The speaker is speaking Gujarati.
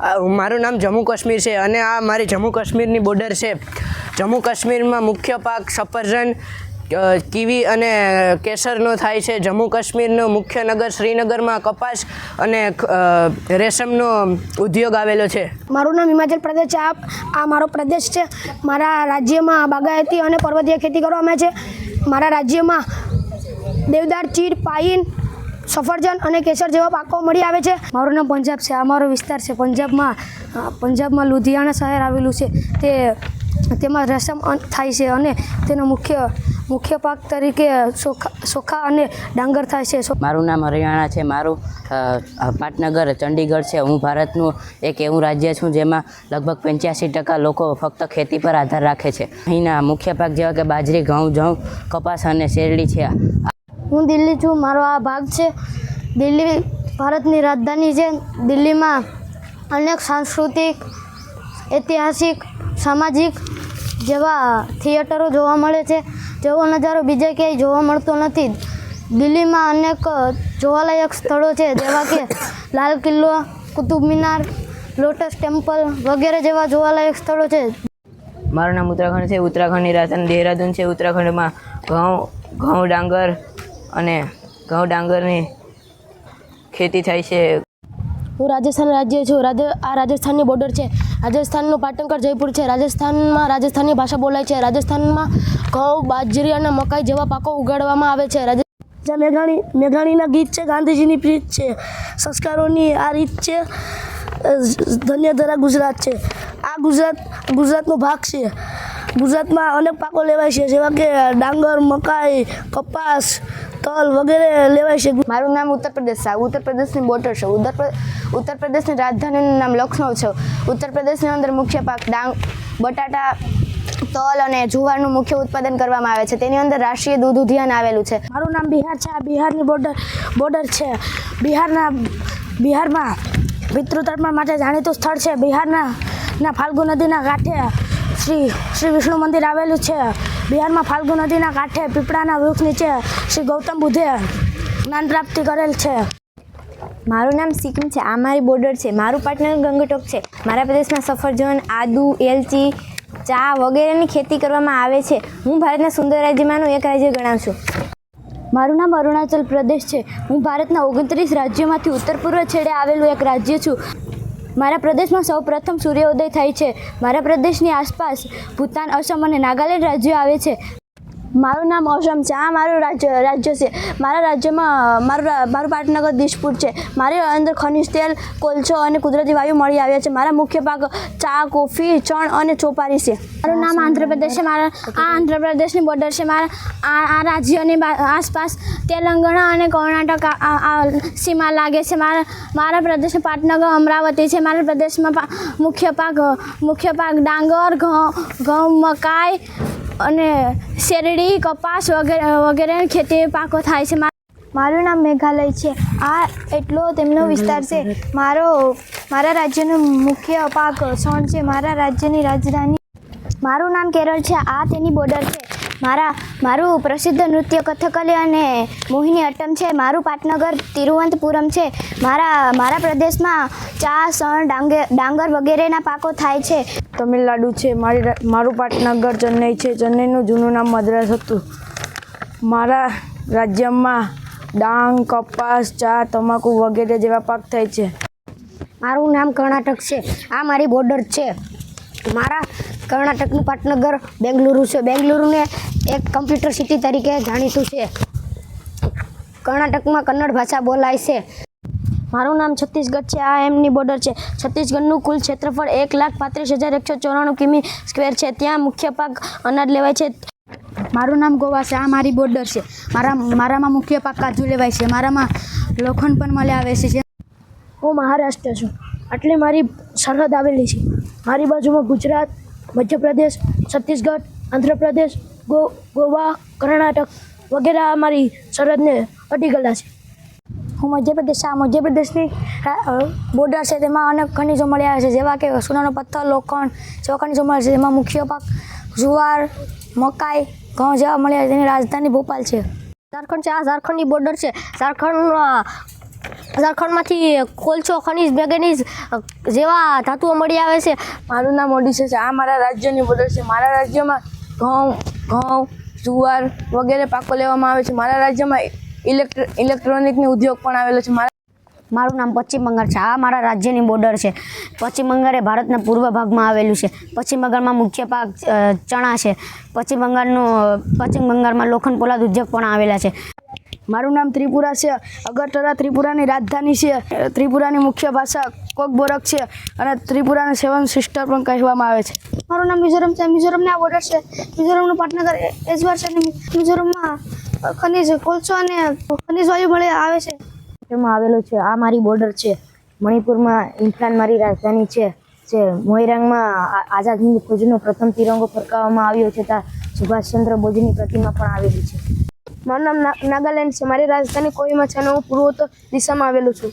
મારું નામ જમ્મુ કાશ્મીર છે અને આ મારી જમ્મુ કાશ્મીરની બોર્ડર છે. જમ્મુ કાશ્મીરમાં મુખ્ય પાક સફરજન કીવી અને કેસરનો થાય છે. જમ્મુ કાશ્મીરનો મુખ્ય નગર શ્રીનગરમાં કપાસ અને રેશમનો ઉદ્યોગ આવેલો છે. મારું નામ હિમાચલ પ્રદેશ છે. આ મારો પ્રદેશ છે. મારા રાજ્યમાં બાગાયતી અને પર્વતીય ખેતી કરવામાં છે. મારા રાજ્યમાં દેવદાર ચીડ પાઇન સફરજન અને કેસર જેવા પાકો મળી આવે છે. મારું નામ પંજાબ છે. અમારો વિસ્તાર છે. પંજાબમાં પંજાબમાં લુધિયાણા શહેર આવેલું છે. તે, તેમાં રસમ થાય છે અને તેનો મુખ્ય મુખ્ય પાક તરીકે સોખા સોખા અને ડાંગર થાય છે. મારું નામ હરિયાણા છે. મારું પાટનગર, ચંડીગઢ છે. હું ભારતનું એક એવું રાજ્ય છું જેમાં લગભગ પંચ્યાસી ટકા લોકો ફક્ત ખેતી પર આધાર રાખે છે. અહીંના મુખ્ય પાક જેવા કે બાજરી, ઘઉં જઉં કપાસ અને શેરડી છે. હું દિલ્હી છું, મારો આ ભાગ છે. દિલ્હી ભારતની રાજધાની છે. દિલ્હીમાં અનેક સાંસ્કૃતિક, ઐતિહાસિક, સામાજિક જેવા થિયેટરો જોવા મળે છે. જેવો નજારો બીજે ક્યાંય જોવા મળતો નથી. દિલ્હીમાં અનેક જોવાલાયક સ્થળો છે, જેવા કે લાલ કિલ્લો, કુતુબ મિનાર, લોટસ ટેમ્પલ વગેરે જેવા જોવાલાયક સ્થળો છે. મારું નામ ઉત્તરાખંડ છે. ઉત્તરાખંડની રાજધાની દેહરાદૂન છે. ઉત્તરાખંડમાં ઘઉં ઘઉં ડાંગર અને ઘઉં ડાંગરની ખેતી થાય છે. હું રાજસ્થાન રાજ્ય છું. આ રાજસ્થાનની બોર્ડર છે. રાજસ્થાનનું પાટણકર જયપુર છે. રાજસ્થાનમાં રાજસ્થાની ભાષા બોલાય છે. રાજસ્થાનમાં ઘઉં, બાજરી અને મકાઈ જેવા પાકો ઉગાડવામાં આવે છે. જ્યાં મેઘાણી, મેઘાણીના ગીત છે. ગાંધીજીની પ્રીત છે. સંસ્કારોની આ રીત છે. અ, ધન્ય ધરા ગુજરાત છે. આ ગુજરાત ગુજરાતનો ભાગ છે. ગુજરાતમાં અનેક પાકો લેવાય છે જેવા કે ડાંગર મકાઈ કપાસ તલ વગેરે લેવાય છે. મારું નામ ઉત્તર પ્રદેશ છે. ઉત્તર પ્રદેશની બોર્ડર છે. ઉત્તર ઉત્તર પ્રદેશની રાજધાનીનું નામ લખનૌ છે. ઉત્તર પ્રદેશની અંદર મુખ્ય પાક ડાંગ બટાટા તલ અને જુવારનું મુખ્ય ઉત્પાદન કરવામાં આવે છે. તેની અંદર રાષ્ટ્રીય દૂધ ઉદ્યાન આવેલું છે. મારું નામ બિહાર છે. આ બિહારની બોર્ડર બોર્ડર છે. બિહારના બિહારમાં પિતૃતર્પણ માટે જાણીતું સ્થળ છે. બિહારના ના ફાલ્ગુ નદીના કાંઠે શ્રી શ્રી વિષ્ણુ મંદિર આવેલું છે. બિહારમાં ફાલ્ગુ નદીના કાંઠે પીપળાના વૃક્ષ નીચે શ્રી ગૌતમ બુદ્ધે જ્ઞાન પ્રાપ્તિ કરેલ છે. મારું નામ સિક્કિમ છે. આ મારી બોર્ડર છે. મારું પાર્ટનર ગંગટોક છે. મારા પ્રદેશમાં સફરજન, આદુ, એલચી, ચા વગેરેની ખેતી કરવામાં આવે છે. હું ભારતના સુંદર રાજ્યમાંનું એક રાજ્ય ગણાવું છું. મારું નામ અરુણાચલ પ્રદેશ છે. હું ભારતના ઓગણત્રીસ રાજ્યોમાંથી ઉત્તર પૂર્વ છેડે આવેલું એક રાજ્ય છું. મારા પ્રદેશમાં સૌ પ્રથમ સૂર્યોદય થાય છે. મારા પ્રદેશની આસપાસ ભૂતાન, અસમ અને નાગાલેન્ડ રાજ્યો આવે છે. મારું નામ અસમ છે. આ મારું રાજ્ય રાજ્ય છે. મારા રાજ્યમાં, મારું મારું પાટનગર દિશપુર છે. મારી અંદર ખનિજ તેલ, કોલસો અને કુદરતી વાયુ મળી આવ્યા છે. મારા મુખ્ય પાક ચા, કોફી, ચણ અને ચોપારી છે. મારું નામ આંધ્રપ્રદેશ છે. મારા, આ આંધ્રપ્રદેશની બોર્ડર છે. મારા, આ રાજ્યની આસપાસ તેલંગાણા અને કર્ણાટક સીમા લાગે છે. મારા મારા પ્રદેશ પાટનગર, અમરાવતી છે. મારા પ્રદેશમાં મુખ્ય પાક મુખ્ય પાક ડાંગર, ઘઉં ઘઉં, મકાઈ અને શેરડી, કપાસ વગેરે વગેરે ખેતી પાકો થાય છે. મારું નામ મેઘાલય છે. આ એટલો તેમનો વિસ્તાર છે. મારો, મારા રાજ્યનો મુખ્ય પાક સોણ છે. મારા રાજ્યની રાજધાની મારું નામ કેરળ છે. આ તેની બોર્ડર છે. મારા મારું પ્રસિદ્ધ નૃત્ય કથકલી અને મોહિની અટ્ટમ છે. મારું પાટનગર તિરુવનંતપુરમ છે. મારા મારા પ્રદેશમાં ચા સણ ડાંગર ડાંગર વગેરેના પાકો થાય છે. તમિલનાડુ છે. મારી મારું પાટનગર ચેન્નઈ છે. ચેન્નઈનું જૂનું નામ મદ્રાસ હતું. મારા રાજ્યમાં ડાંગ કપાસ ચા તમાકુ વગેરે જેવા પાક થાય છે. મારું નામ કર્ણાટક છે. આ મારી બોર્ડર છે. મારા કર્ણાટકનું પાટનગર, બેંગલુરુ છે. બેંગલુરુને એક કમ્પ્યુટર સિટી તરીકે જાણીતું છે. કર્ણાટકમાં કન્નડ ભાષા બોલાય છે. મારું નામ છત્તીસગઢ છે. આ એમની બોર્ડર છે. છત્તીસગઢનું કુલ ક્ષેત્રફળ એક લાખ પાંત્રીસ હજાર એકસો ચોરાણું કિમી સ્ક્વેર છે. ત્યાં મુખ્ય પાક અનાજ લેવાય છે. મારું નામ ગોવા છે. આ મારી બોર્ડર છે. મારા, મારામાં મુખ્ય પાક કાજુ લેવાય છે. મારામાં લોખંડ પણ મળે આવે છે. હું મહારાષ્ટ્ર છું. આટલી મારી સરહદ આવેલી છે. મારી બાજુમાં ગુજરાત મધ્યપ્રદેશ, છત્તીસગઢ, આંધ્રપ્રદેશ, ગો, ગોવા, કર્ણાટક વગેરે અમારી સરહદને અડી ગયેલા છે. હું મધ્યપ્રદેશ આ મધ્યપ્રદેશની બોર્ડર છે તેમાં અનેક ખનિજો મળી આવે છે, જેવા કે સોનાનો પથ્થર, લોખંડ, જેવા ખનિજો મળે છે, જેમાં મુખ્ય પાક, જુવાર, મકાઈ, ઘઉં જેવા મળ્યા છે, તેની રાજધાની ભોપાલ છે. ઝારખંડ છે, આ ઝારખંડની બોર્ડર છે. ઝારખંડ ઝારખંડમાંથી કોલસો ખનીજ મેંગેનીઝ જેવા ધાતુઓ મળી આવે છે. મારું નામ ઓડિશા છે. આ મારા રાજ્યની બોર્ડર છે. મારા રાજ્યમાં ઘઉં ઘઉં જુવાર વગેરે પાકો લેવામાં આવે છે. મારા રાજ્યમાં ઇલેક્ટ્ર ઇલેક્ટ્રોનિકની ઉદ્યોગ પણ આવેલો છે. મારા મારું નામ પશ્ચિમ બંગાળ છે. આ મારા રાજ્યની બોર્ડર છે. પશ્ચિમ બંગાળ એ ભારતના પૂર્વ ભાગમાં આવેલું છે. પશ્ચિમ બંગાળમાં મુખ્ય પાક ચણા છે. પશ્ચિમ બંગાળનું પશ્ચિમ બંગાળમાં લોખંડ પોલાદ ઉદ્યોગ પણ આવેલા છે. મારું નામ ત્રિપુરા છે અગરતરા ત્રિપુરાની રાજધાની છે. ત્રિપુરાની મુખ્ય ભાષા કોકબોરક છે અને ત્રિપુરાને સેવન સિસ્ટર પણ કહેવામાં આવે છે. મારું નામ મિઝોરમ છે મિઝોરમના બોર્ડર છે. મિઝોરમનું પાટનગર એજવાર છે અને મિઝોરમમાં ખનીજ કોલસો અને ખનીજ વાયુ મળે આવે છે. એમાં આવેલો છે આ મારી બોર્ડર છે. મણિપુરમાં ઇમ્ફાન મારી રાજધાની છે જે મોઈરાંગમાં આઝાદ હિંદ ફૌજનો પ્રથમ તિરંગો ફરકાવવામાં આવ્યો છે ત્યાં સુભાષચંદ્ર બોઝની પ્રતિમા પણ આવેલી છે. મારું નામ નાગાલેન્ડ છે. મારી રાજધાની કોહિમા છે અને હું પૂર્વોત્તર દિશામાં આવેલું છું.